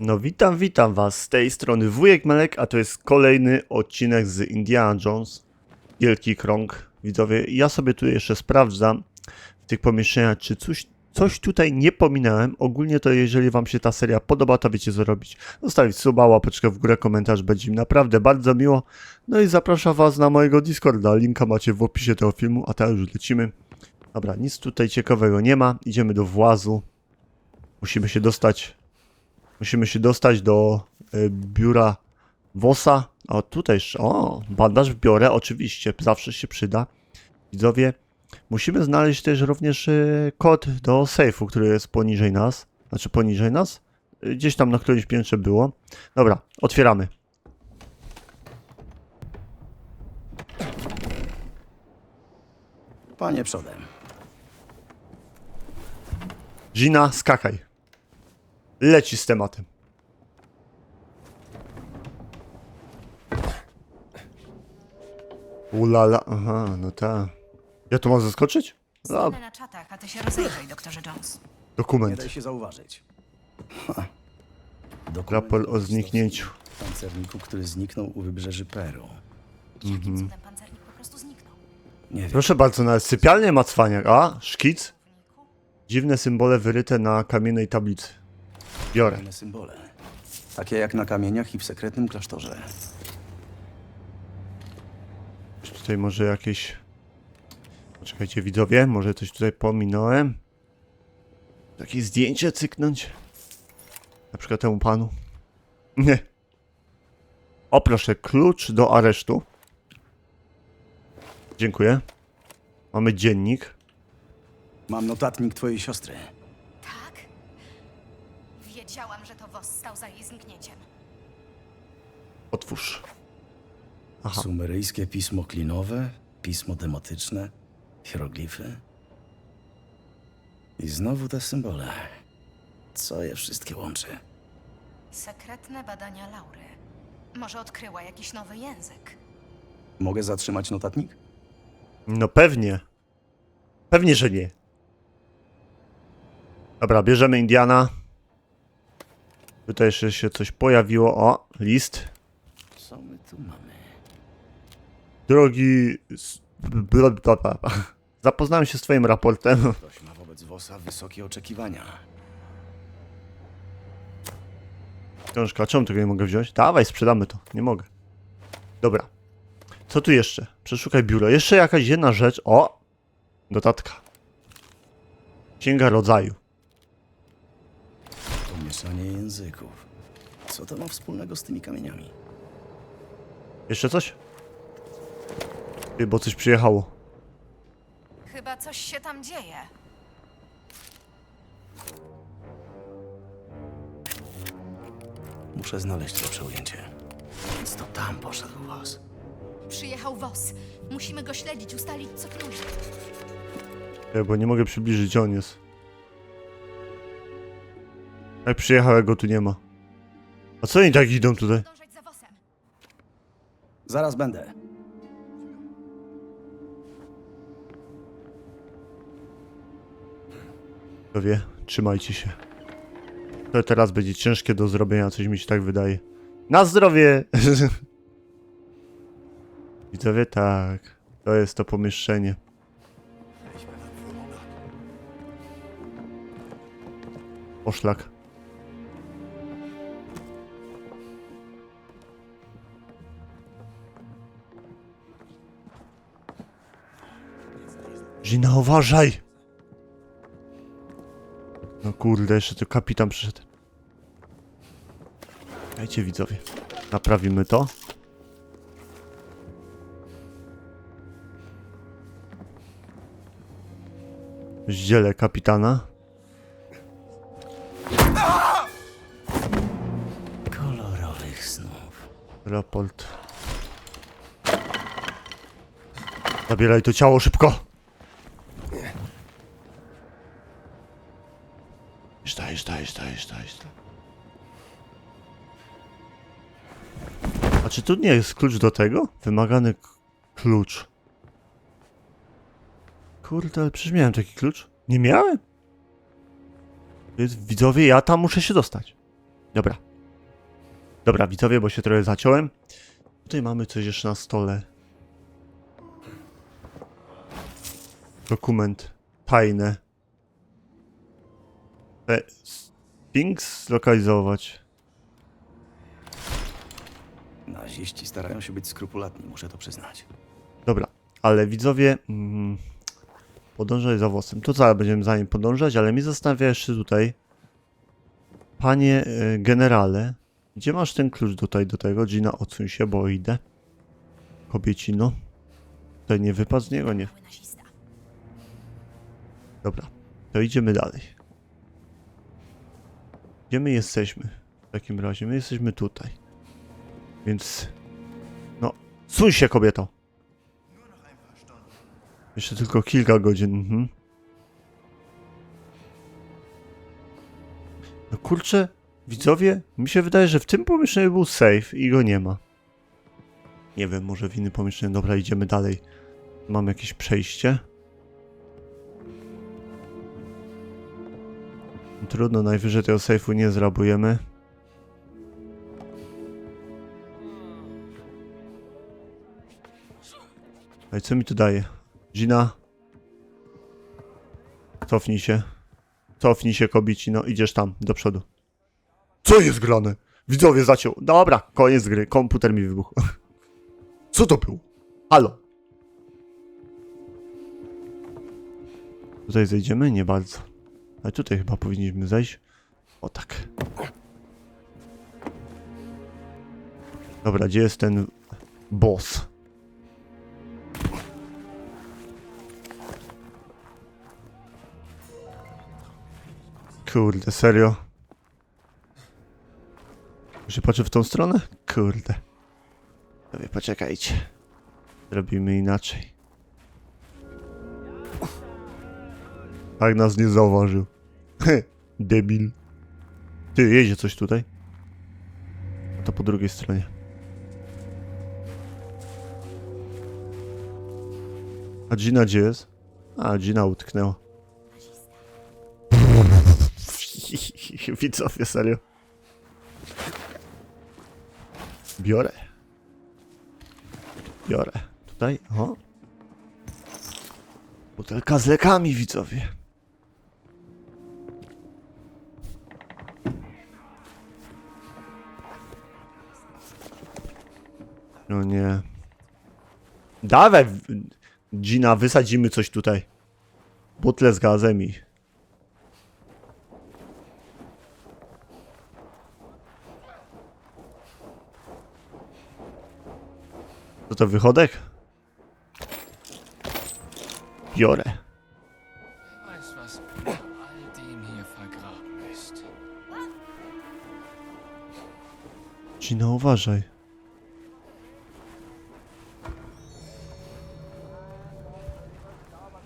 No witam, witam was z tej strony Wujek Melek, a to jest kolejny odcinek z Indiana Jones. Wielki krąg, widzowie. Ja sobie tu jeszcze sprawdzam w tych pomieszczeniach, czy coś, coś tutaj nie pominąłem. Ogólnie to jeżeli wam się ta seria podoba, to wiecie co robić. Zostawić suba, łapeczkę w górę, komentarz, będzie mi naprawdę bardzo miło. No i zapraszam was na mojego Discorda, linka macie w opisie tego filmu, a teraz już lecimy. Dobra, nic tutaj ciekawego nie ma, idziemy do włazu. Musimy się dostać Musimy się dostać do y, biura WOSa. O, tutaj. O, bandaż w biorę, oczywiście, zawsze się przyda. Widzowie, musimy znaleźć też również y, kod do sejfu, który jest poniżej nas. Znaczy poniżej nas? Y, Gdzieś tam na którymś piętrze było. Dobra, otwieramy. Panie przodem. Gina, skakaj. Leci z tematem. Ulala, aha, no tak. Ja tu mam zaskoczyć? No, na czatach, a ty się rozejrzyj, doktorze Jones. Nie dokument. daj się zauważyć. Dokument Raport o zniknięciu. Pancerniku, który zniknął u wybrzeży Peru. Jakim Mhm. cudem pancernik po prostu zniknął? Nie wiem. Proszę bardzo, nawet sypialnie ma cwaniak. A, szkic? Dziwne symbole wyryte na kamiennej tablicy. Biorę. Fajne symbole. Takie jak na kamieniach i w sekretnym klasztorze. Czy tutaj może jakieś... Poczekajcie widzowie, może coś tutaj pominąłem? Takie zdjęcie cyknąć? Na przykład temu panu? Nie. O proszę, klucz do aresztu. Dziękuję. Mamy dziennik. Mam notatnik twojej siostry. Wiedziałam, że to WOS stał za jej zniknięciem. Otwórz. Aha. Sumeryjskie pismo klinowe, pismo dematyczne, hieroglify. I znowu te symbole. Co je wszystkie łączy? Sekretne badania Laury. Może odkryła jakiś nowy język. Mogę zatrzymać notatnik? No pewnie. Pewnie, że nie. Dobra, bierzemy Indiana. Tutaj jeszcze się coś pojawiło. O, list. Co my tu mamy? Drogi... Zapoznałem się z twoim raportem. Ktoś ma wobec Wosa wysokie oczekiwania. Książka, czemu tego nie mogę wziąć? Dawaj, sprzedamy to. Nie mogę. Dobra. Co tu jeszcze? Przeszukaj biuro. Jeszcze jakaś jedna rzecz. O! Notatka. Księga rodzaju. Pomieszanie języków. Co to ma wspólnego z tymi kamieniami? Jeszcze coś? Ty, bo coś przyjechało. Chyba coś się tam dzieje. Muszę znaleźć lepsze ujęcie. Więc to tam poszedł was. Przyjechał WOS. Musimy go śledzić, ustalić co knuje. Nie, bo nie mogę przybliżyć, gdzie on jest. Jak przyjechał, jak go tu nie ma. A co oni tak idą tutaj? Dążać za WOSem. Zaraz będę. Kto wie, trzymajcie się. To teraz będzie ciężkie do zrobienia, coś mi się tak wydaje. Na zdrowie! Widzowie, tak. To jest to pomieszczenie. Poszlak. Zina, uważaj! No kurde, jeszcze tu kapitan przyszedł. Dajcie widzowie. Naprawimy to. Zdzielę kapitana. Kolorowych snów. Raport. Zabieraj to ciało szybko! Dajesz, dajesz, dajesz. A czy tu nie jest klucz do tego? Wymagany klucz. Kurde, ale przecież miałem taki klucz. Nie miałem? Jest, widzowie, ja tam muszę się dostać. Dobra, Dobra, widzowie, bo się trochę zaciąłem. Tutaj mamy coś jeszcze na stole. Dokument. Tajne. E, Sphinx zlokalizować. Naziści starają się być skrupulatni, muszę to przyznać. Dobra, ale widzowie, mm, podążaj za włosem. To zaraz będziemy za nim podążać, ale mi zastanawia jeszcze tutaj, panie e, generale, gdzie masz ten klucz tutaj do tego? Gina, odsuń się, bo idę. Kobiecino. Tutaj nie wypadł z niego, nie. Dobra, to idziemy dalej. Gdzie my jesteśmy? W takim razie, my jesteśmy tutaj. Więc, no, suń się kobieto! Jeszcze tylko kilka godzin. Mhm. No kurczę, widzowie, mi się wydaje, że w tym pomieszczeniu był safe i go nie ma. Nie wiem, może w innym pomieszczeniu. Dobra, idziemy dalej. Mam jakieś przejście. Trudno, najwyżej tego safe'u nie zrabujemy. No co mi tu daje? Gina? Cofnij się. Cofnij się, kobici, no idziesz tam, do przodu. Co jest grane? Widzowie zaciął. Dobra, koniec gry. Komputer mi wybuchł. Co to było? Halo? Tutaj zejdziemy? Nie bardzo. Ale tutaj chyba powinniśmy zejść. O tak. Dobra, gdzie jest ten boss? Kurde, serio? Może patrzę w tą stronę? Kurde. Sobie poczekajcie. Zrobimy inaczej. Tak nas nie zauważył. Debil. Ty, jedzie coś tutaj. A to po drugiej stronie. A Gina gdzie jest? A, Gina utknęła. Widzowie, serio. Biorę. Biorę. Tutaj, o. Butelka z lekami, widzowie. No nie. Dawaj, Gina, wysadzimy coś tutaj. Butle z gazem i... To, wychodek? Biorę. Weiß, was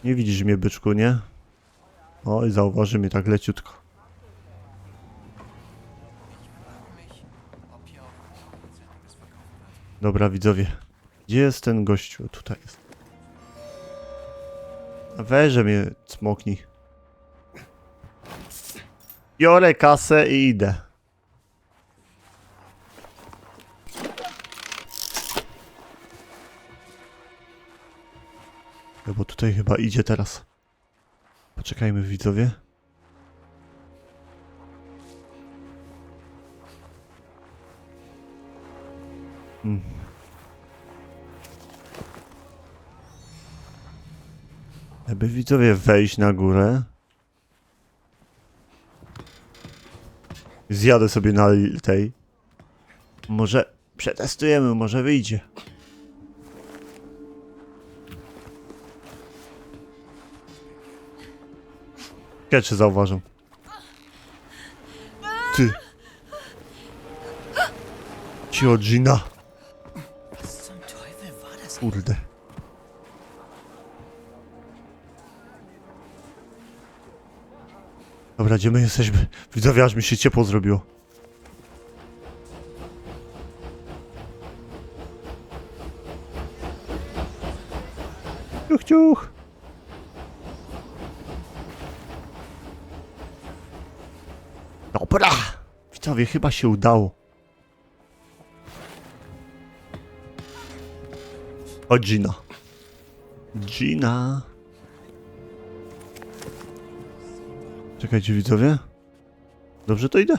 Nie widzisz mnie, byczku, nie? Oj, zauważy mnie tak leciutko. Dobra, widzowie. Gdzie jest ten gościu? Tutaj jest. A Weźże mnie cmoknij. Biorę kasę i idę. No bo tutaj chyba idzie teraz. Poczekajmy, widzowie. Hmm. Jakby widzowie wejść na górę. Zjadę sobie na tej. Może przetestujemy, może wyjdzie. Ciekawe, czy zauważą. Ty. Cio Gina. Kurde. Dobra, gdzie my jesteśmy? Widzowie, aż mi się ciepło zrobiło. Ciuch, ciuch. chyba się udało. O, Gina. Gina. Czekajcie, widzowie. Dobrze to idę?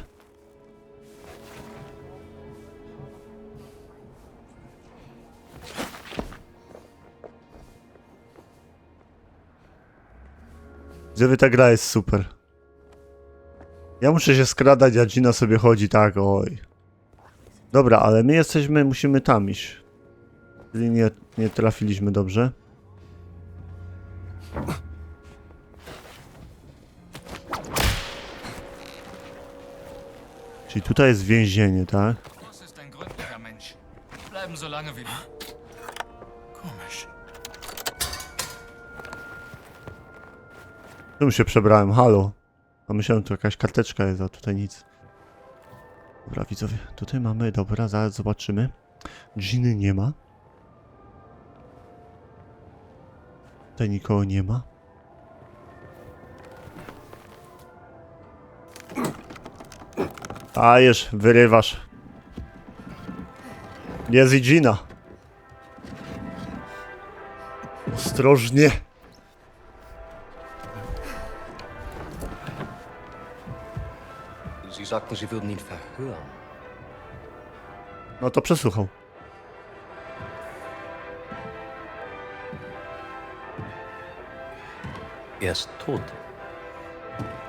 Widzowie, ta gra jest super. Ja muszę się skradać, a Gina sobie chodzi tak, oj. Dobra, ale my jesteśmy, musimy tam iść. Czyli nie, nie trafiliśmy dobrze. Czyli tutaj jest więzienie, tak? Das. Tu się przebrałem, halo. A myślałem, tu jakaś karteczka jest, a tutaj nic. Dobra, widzowie, tutaj mamy, dobra, zaraz zobaczymy. Giny nie ma. Tutaj nikogo nie ma. Dajesz, wyrywasz. Jest i Gina. Ostrożnie. Sie sagten, Sie würden ihn verhören. No to przesłuchał. Er ist tot.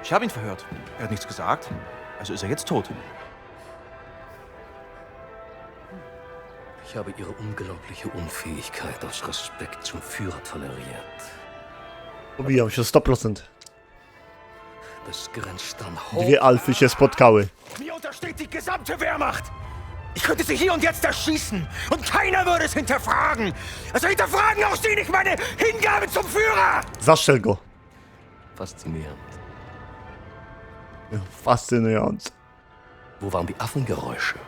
Ich habe ihn verhört. Er hat nichts gesagt. Also ist er jetzt tot. Ich habe Ihre unglaubliche Unfähigkeit aus Respekt zum Führer toleriert. Pobijam się 100%. Das grenzt an Dwie Alfy się spotkały. Mir untersteht die gesamte Wehrmacht. Ich könnte sie hier und jetzt erschießen und keiner würde es hinterfragen. Also hinterfragen auch Sie nicht meine Hingabe zum Führer. Zaszczel go. Faszinierend. Fascynujące. Wo waren die Affengeräusche?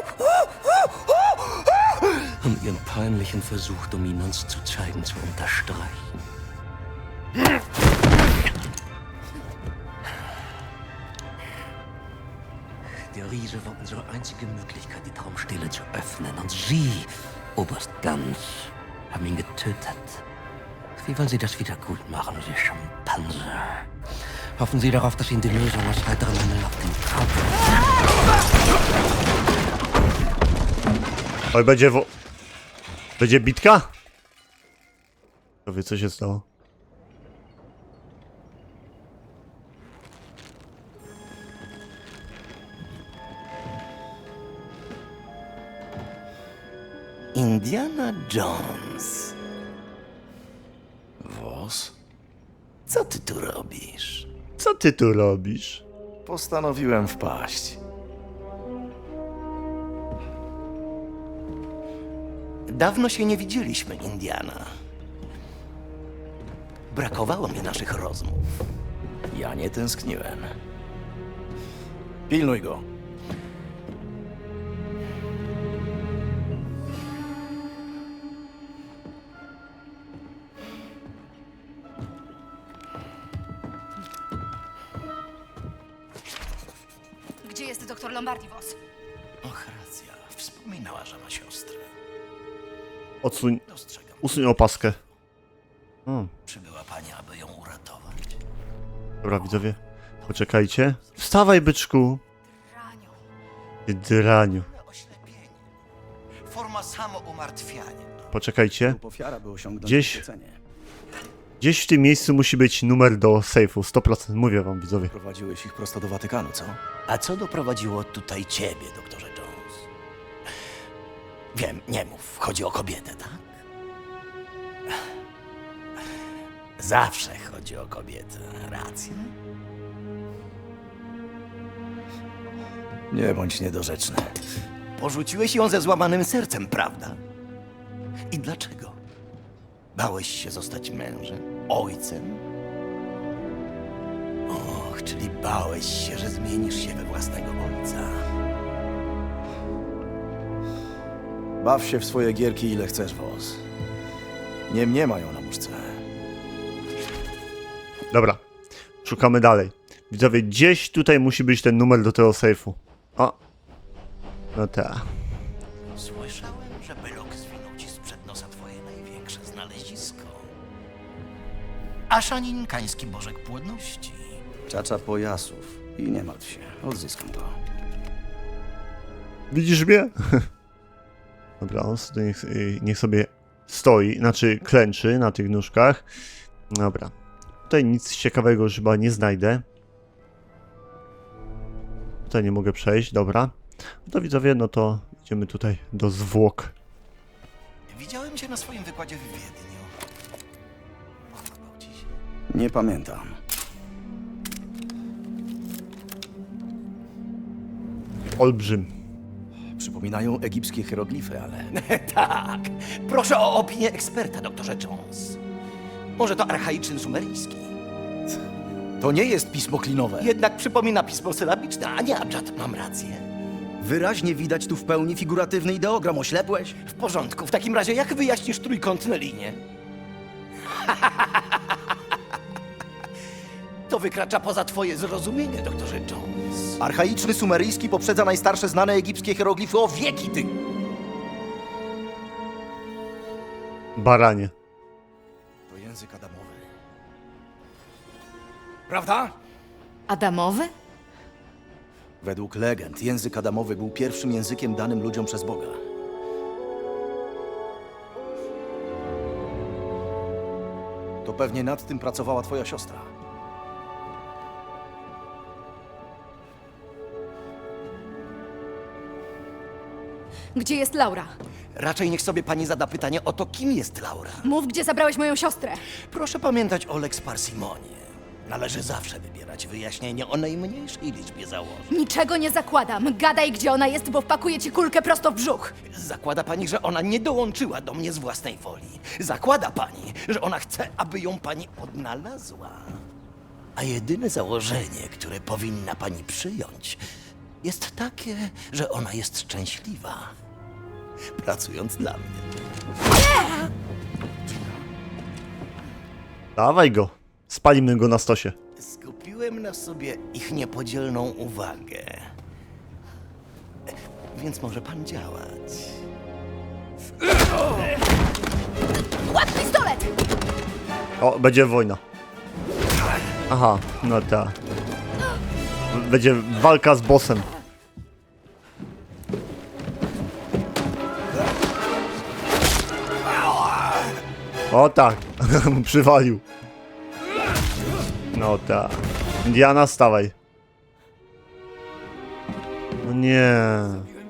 Ihren peinlichen Versuch, Dominanz zu zeigen, zu unterstreichen. Der Riese war unsere einzige Möglichkeit, die Traumstille zu öffnen. Und Sie, Oberst Ganz, haben ihn getötet. Wie wollen Sie das wieder gut machen, Sie Schimpanse? Hoffen Sie darauf, dass Ihnen die Lösung aus heiterem Himmel auf den Kopf... Oj. Będzie bitka? To wie, co się stało. Indiana Jones. Wos? Co ty tu robisz? Co ty tu robisz? Postanowiłem wpaść. Dawno się nie widzieliśmy, Indiana. Brakowało mi naszych rozmów. Ja nie tęskniłem. Pilnuj go. Usuń opaskę. Hmm, Przybyła pani, aby ją uratować. dobra, widzowie. Poczekajcie. Wstawaj, byczku. Raniu. Ty draniu. Oślepienie. Forma samoumartwiania. Poczekajcie. Ofiara, by osiągnąć Gdzieś- zlecenie. Gdzieś w tym miejscu musi być numer do sejfu. 100%. Mówię wam, widzowie. Prowadziłeś ich prosto do Watykanu, co? A co doprowadziło tutaj ciebie, doktorze Jones? Wiem, nie mów. Chodzi o kobietę, tak? Zawsze chodzi o kobietę. Racja? Nie bądź niedorzeczny. Porzuciłeś ją ze złamanym sercem, prawda? I dlaczego? Bałeś się zostać mężem, ojcem? Och, czyli bałeś się, że zmienisz się we własnego ojca. Baw się w swoje gierki ile chcesz, Wos. Nie mnie mają na muszce. Szukamy dalej. Widzowie, gdzieś tutaj musi być ten numer do tego sejfu. O. No tak. Słyszałem, że Belok zwinął ci sprzed nosa twoje największe znalezisko. Aszaninkański bożek płodności. Czacza pojasów. I nie martw się, odzyskam to. Widzisz mnie? Dobra, on sobie niech, y, niech sobie stoi, znaczy klęczy na tych nóżkach. Dobra. Tutaj nic ciekawego już chyba nie znajdę. Tutaj nie mogę przejść, dobra. No to widzowie, no to idziemy tutaj do zwłok. Widziałem cię na swoim wykładzie w Wiedniu. Podobał ci się? Nie pamiętam. Olbrzym. Przypominają egipskie hieroglify, ale... tak. Proszę o opinię eksperta, doktorze Jones. Może to archaiczny sumeryjski. To nie jest pismo klinowe. Jednak przypomina pismo sylabiczne, a nie abjad. Mam rację. Wyraźnie widać tu w pełni figuratywny ideogram. Oślepłeś? W porządku. W takim razie jak wyjaśnisz trójkątne linie? To wykracza poza twoje zrozumienie, doktorze Jones. Archaiczny sumeryjski poprzedza najstarsze znane egipskie hieroglify o wieki, ty! Baranie. Język adamowy. Prawda? Adamowy? Według legend język adamowy był pierwszym językiem danym ludziom przez Boga. To pewnie nad tym pracowała twoja siostra. Gdzie jest Laura? Raczej niech sobie pani zada pytanie o to, kim jest Laura. Mów, gdzie zabrałeś moją siostrę. Proszę pamiętać o Lex Parsimonie. Należy zawsze wybierać wyjaśnienie o najmniejszej liczbie założeń. Niczego nie zakładam. Gadaj, gdzie ona jest, bo wpakuję ci kulkę prosto w brzuch. Zakłada pani, że ona nie dołączyła do mnie z własnej woli. Zakłada pani, że ona chce, aby ją pani odnalazła. A jedyne założenie, które powinna pani przyjąć, jest takie, że ona jest szczęśliwa. Pracując dla mnie. Dawaj go. Spalimy go na stosie. Skupiłem na sobie ich niepodzielną uwagę. Więc może pan działać. Łap pistolet! O, będzie wojna. Aha, no tak. Będzie walka z bossem. O tak, przywalił. No tak. Indiana, stawaj. No nie.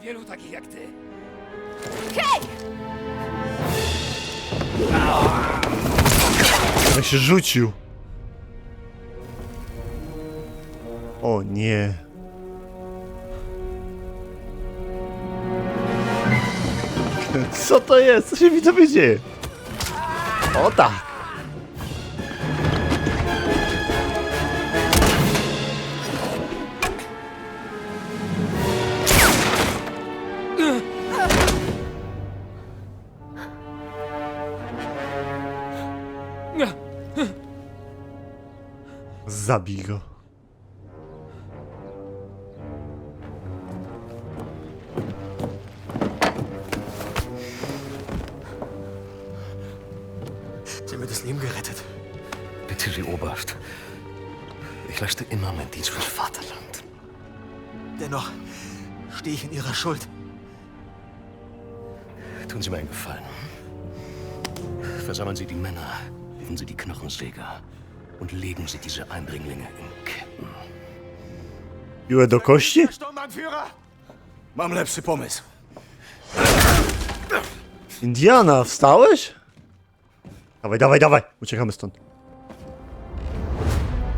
Wielu takich jak ty. Jak się rzucił. O nie. Co to jest? Co się widzowie dzieje? O tak. Zabij go. Ich in Ihrer Schuld. Tun Sie mir einen Gefallen. Versammeln Sie die Männer, rufen Sie die Knochensäger und legen Sie diese Eindringlinge in Ketten. Piłę do kości? Mam lepszy pomysł. Indiana, wstałeś? Dawaj, dawaj, dawaj. Uciekamy stąd.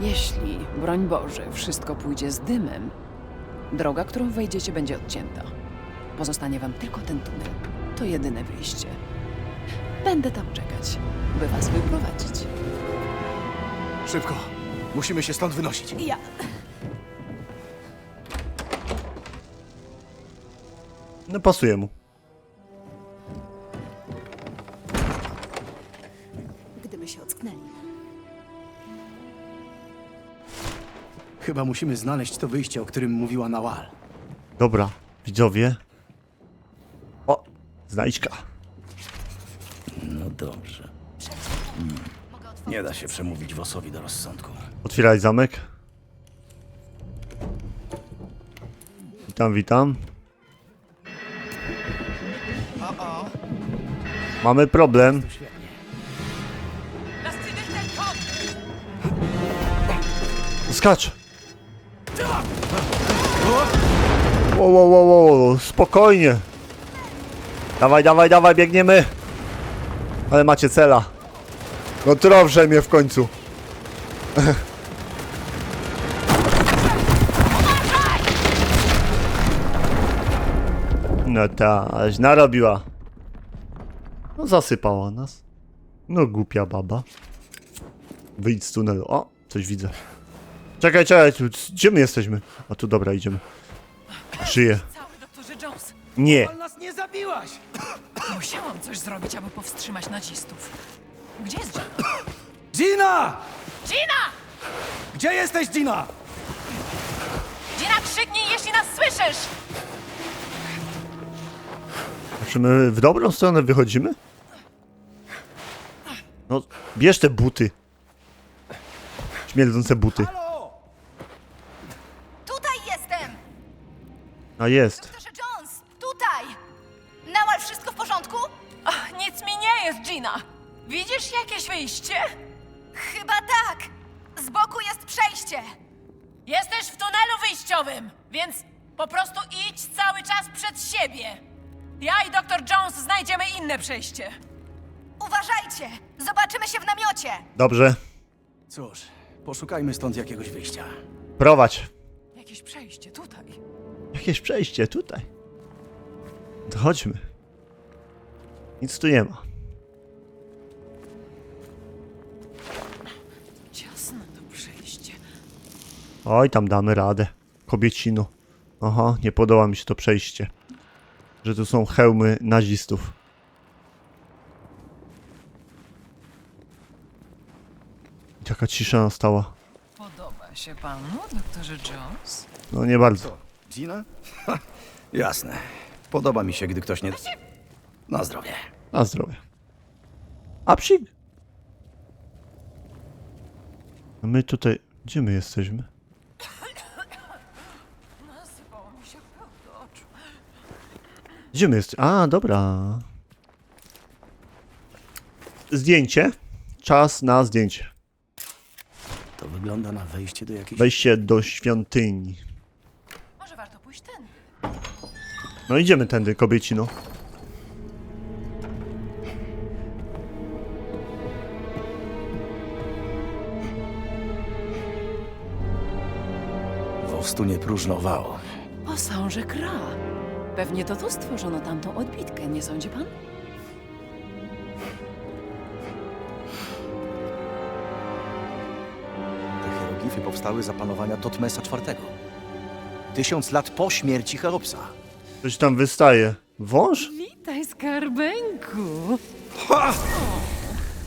Jeśli, broń Boże, wszystko pójdzie z dymem, droga, którą wejdziecie, będzie odcięta. Pozostanie wam tylko ten tunel. To jedyne wyjście. Będę tam czekać, by was wyprowadzić. Szybko. Musimy się stąd wynosić. Ja... No pasuje mu. Chyba musimy znaleźć to wyjście, o którym mówiła Nawal. Dobra, widzowie. O, znajdźka. No dobrze. Otworzyć. Nie da się przemówić Wosowi do rozsądku. Otwieraj zamek. Witam, witam. Mamy problem. Skacz! Wow, wow, wow, spokojnie. Dawaj, dawaj, dawaj, biegniemy. Ale macie cela. No trąbże mnie w końcu. No ta, aleś narobiła. No zasypała nas. No głupia baba. Wyjdź z tunelu. O, coś widzę. Czekaj, czekaj, tu, gdzie my jesteśmy? A tu dobra, idziemy. Żyję. Cały doktorze Jones! Nie. nas nie zabiłaś! Musiałam coś zrobić, aby powstrzymać nazistów. Gdzie jest Jack? Gina! Gina! Gdzie jesteś, Gina? Gina, krzyknij, jeśli nas słyszysz! Czy my w dobrą stronę wychodzimy? No, bierz te buty. Śmierdzące buty. A jest. Doktorze Jones, tutaj! Nawal, wszystko w porządku? Ach, nic mi nie jest, Gina! Widzisz jakieś wyjście? Chyba tak! Z boku jest przejście! Jesteś w tunelu wyjściowym, więc po prostu idź cały czas przed siebie. Ja i doktor Jones znajdziemy inne przejście. Uważajcie! Zobaczymy się w namiocie! Dobrze. Cóż, poszukajmy stąd jakiegoś wyjścia. Prowadź. Jakieś przejście tutaj. Jakieś przejście tutaj. To chodźmy. Nic tu nie ma. Ciasne to przejście. Oj, tam damy radę. Kobiecino. Aha, nie podoba mi się to przejście. Że tu są hełmy nazistów. Taka cisza nastała. Podoba się panu, doktorze Jones? No nie bardzo. Gina? Ha, jasne. Podoba mi się, gdy ktoś nie... Na zdrowie. Na zdrowie. A psik. My tutaj... Gdzie my jesteśmy? Gdzie my jesteśmy? A, dobra. Zdjęcie. Czas na zdjęcie. To wygląda na wejście do jakiejś... Wejście do świątyni. Może warto pójść ten. No idziemy tędy, kobiecino. Wostu nie próżnował. Posążek Ra. Pewnie to tu stworzono tamtą odbitkę, nie sądzi pan? Te hieroglify powstały za panowania Totmesa IV. Tysiąc lat po śmierci Cheopsa. Coś tam wystaje. Wąż? Witaj, skarbeńku. O,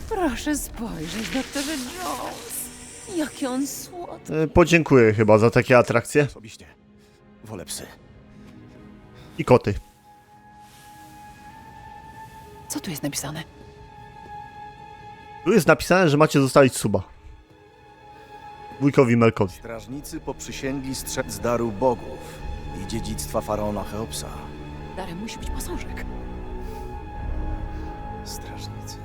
proszę spojrzeć, doktorze Jones. Jaki on słodki. E, Podziękuję chyba za takie atrakcje. Osobiście. Wolę psy. I koty. Co tu jest napisane? Tu jest napisane, że macie zostawić suba. Wujkowi Melkowi. Strażnicy poprzysięgli strzec daru bogów i dziedzictwa faraona Cheopsa. Darem musi być posążek. Strażnicy.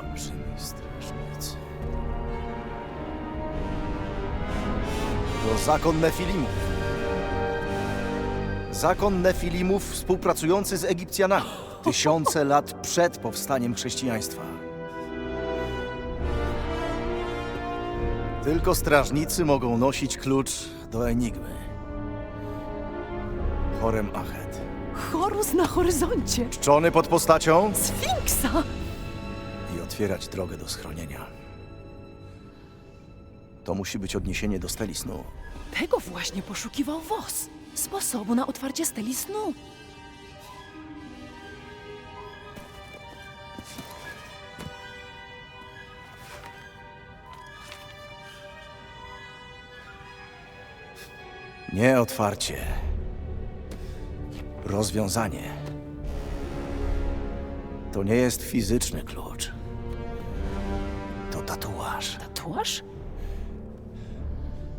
Olbrzymi strażnicy. To zakon Nefilimów. Zakon Nefilimów współpracujący z Egipcjanami. Tysiące lat przed powstaniem chrześcijaństwa. Tylko strażnicy mogą nosić klucz do Enigmy. Horem Achet. Horus na horyzoncie. Czczony pod postacią Sfinksa. i otwierać drogę do schronienia. To musi być odniesienie do steli snu. Tego właśnie poszukiwał Wos. Sposobu na otwarcie steli snu. Nie otwarcie. Rozwiązanie. To nie jest fizyczny klucz. To tatuaż. Tatuaż?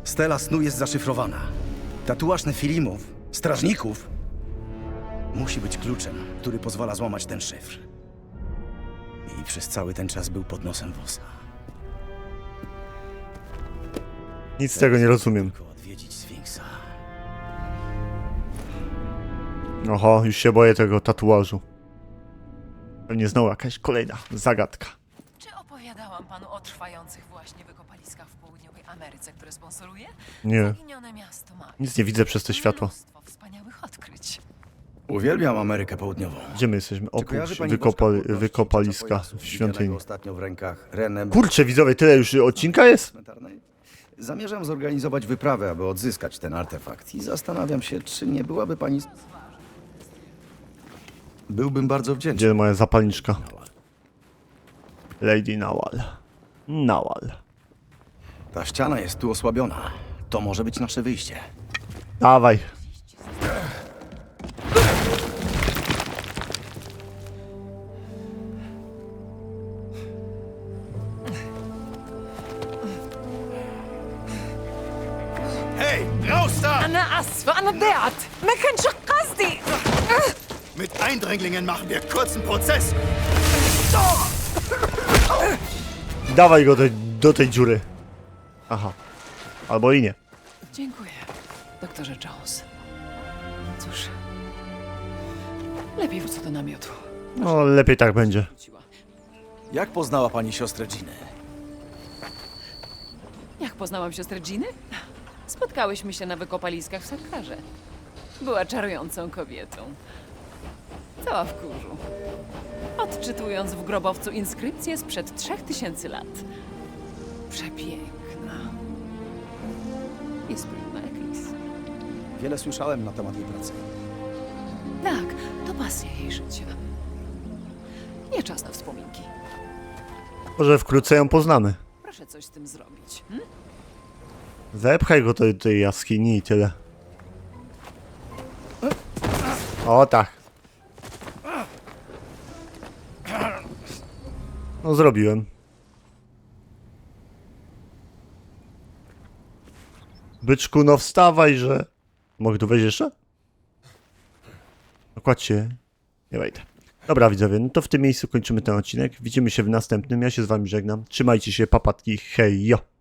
Stela snu jest zaszyfrowana. Tatuaż Nefilimów, strażników, musi być kluczem, który pozwala złamać ten szyfr. I przez cały ten czas był pod nosem Wosa. Nic z tego nie rozumiem. Tylko Oho, już się boję tego tatuażu. Pewnie znowu jakaś kolejna zagadka. Czy opowiadałam panu o trwających właśnie wykopaliskach w południowej Ameryce, które sponsoruje? Nie. Zaginione miasto ma. Nic nie widzę przez te światło. Mnóstwo wspaniałych odkryć. Uwielbiam Amerykę Południową. Gdzie my jesteśmy? Czy kojarzy Oprócz pani wykopali, płodności wykopaliska w świątyni. ostatnio w rękach Renem Kurczę, widzowie, tyle już odcinka jest? cmentarnej? Zamierzam zorganizować wyprawę, aby odzyskać ten artefakt i zastanawiam się, czy nie byłaby pani... Byłbym bardzo wdzięczny. Gdzie moja zapalniczka? Lady Nawal. Nawal. Ta ściana jest tu osłabiona. To może być nasze wyjście. Dawaj. Hey, raus da! Anna Aswa, Anna Beat! Eindringlingen machen wir kurzen Prozess. Dawaj go do, do tej dziury. Aha. Albo i nie. Dziękuję, doktorze Jones. Cóż, lepiej wrócę do namiotu. No, lepiej tak będzie. Wróciła. Jak poznała pani siostrę Ginę? Jak poznałam siostrę Giny? Spotkałyśmy się na wykopaliskach w Sakarze. Była czarującą kobietą. Cała w kurzu. Odczytując w grobowcu inskrypcję sprzed trzech tysięcy lat. Przepiękna. I sprytna jak lis. Wiele słyszałem na temat jej pracy. Tak, to pasja jej życia. Nie czas na wspominki. Może wkrótce ją poznamy. Proszę coś z tym zrobić. Hm? Zepchaj go do tej jaskini i tyle. O tak. No zrobiłem. Byczku, no wstawaj, że... Mogę tu wejść jeszcze? No kładź się. Nie wejdę. Dobra widzowie, no to w tym miejscu kończymy ten odcinek. Widzimy się w następnym. Ja się z wami żegnam. Trzymajcie się, papatki. Hej, jo!